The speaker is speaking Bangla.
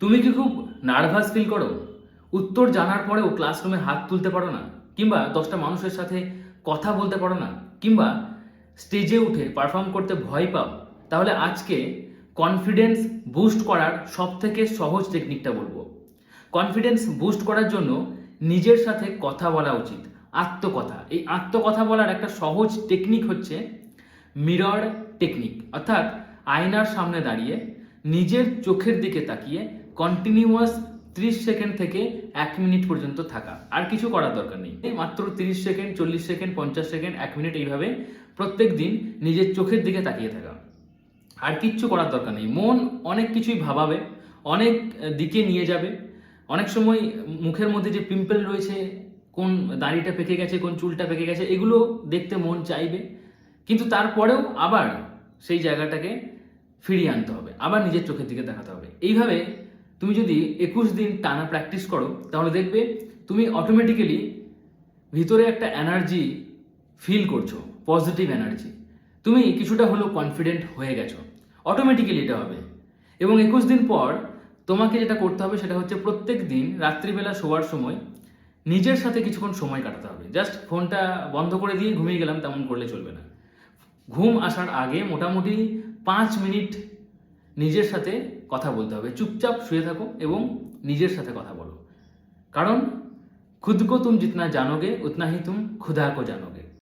তুমি কি খুব নার্ভাস ফিল করো? উত্তর জানার পরেও ক্লাসরুমে হাত তুলতে পারো না, কিংবা দশটা মানুষের সাথে কথা বলতে পারো না, কিংবা স্টেজে উঠে পারফর্ম করতে ভয় পাও, তাহলে আজকে কনফিডেন্স বুস্ট করার সব থেকে সহজ টেকনিকটা বলব। কনফিডেন্স বুস্ট করার জন্য নিজের সাথে কথা বলা উচিত, আত্মকথা। এই আত্মকথা বলার একটা সহজ টেকনিক হচ্ছে মিরর টেকনিক অর্থাৎ আয়নার সামনে দাঁড়িয়ে নিজের চোখের দিকে তাকিয়ে কন্টিনিউয়াস ত্রিশ সেকেন্ড থেকে এক মিনিট পর্যন্ত থাকা। আর কিছু করার দরকার নেই। মাত্র তিরিশ সেকেন্ড চল্লিশ সেকেন্ড পঞ্চাশ সেকেন্ড এক মিনিট এইভাবে প্রত্যেক দিন নিজের চোখের দিকে তাকিয়ে থাকা। আর কিচ্ছু করার দরকার নেই। মন অনেক কিছুই ভাবাবে, অনেক দিকে নিয়ে যাবে। অনেক সময় মুখের মধ্যে যে পিম্পল রয়েছে, কোন দাড়িটা পেকে গেছে, কোন চুলটা পেকে গেছে, এগুলো দেখতে মন চাইবে। কিন্তু তারপরেও আবার সেই জায়গাটাকে ফিরিয়ে আনতে হবে। আবার নিজের চোখের দিকে দেখাতে হবে। এইভাবে তুমি যদি একুশ দিন টানা প্র্যাকটিস করো, তাহলে দেখবে তুমি অটোমেটিক্যালি ভিতরে একটা এনার্জি ফিল করছ পজিটিভ এনার্জি তুমি কিছুটা হলেও কনফিডেন্ট হয়ে গেছো অটোমেটিক্যালি এটা হবে। এবং একুশ দিন পর তোমাকে যেটা করতে হবে, সেটা হচ্ছে প্রত্যেক দিন রাত্রিবেলা শোয়ার সময় নিজের সাথে কিছুক্ষণ সময় কাটাতে হবে। জাস্ট ফোনটা বন্ধ করে দিয়ে ঘুমিয়ে গেলাম, তেমন করলে চলবে না। ঘুম আসার আগে মোটামুটি পাঁচ মিনিট নিজের সাথে কথা বলতে হবে। চুপচাপ শুয়ে থাকো এবং নিজের সাথে কথা বলো। কারণ, খুদকো তুম জিতনা জানোগে, উতনা হি তুম খুদাকো জানোগে।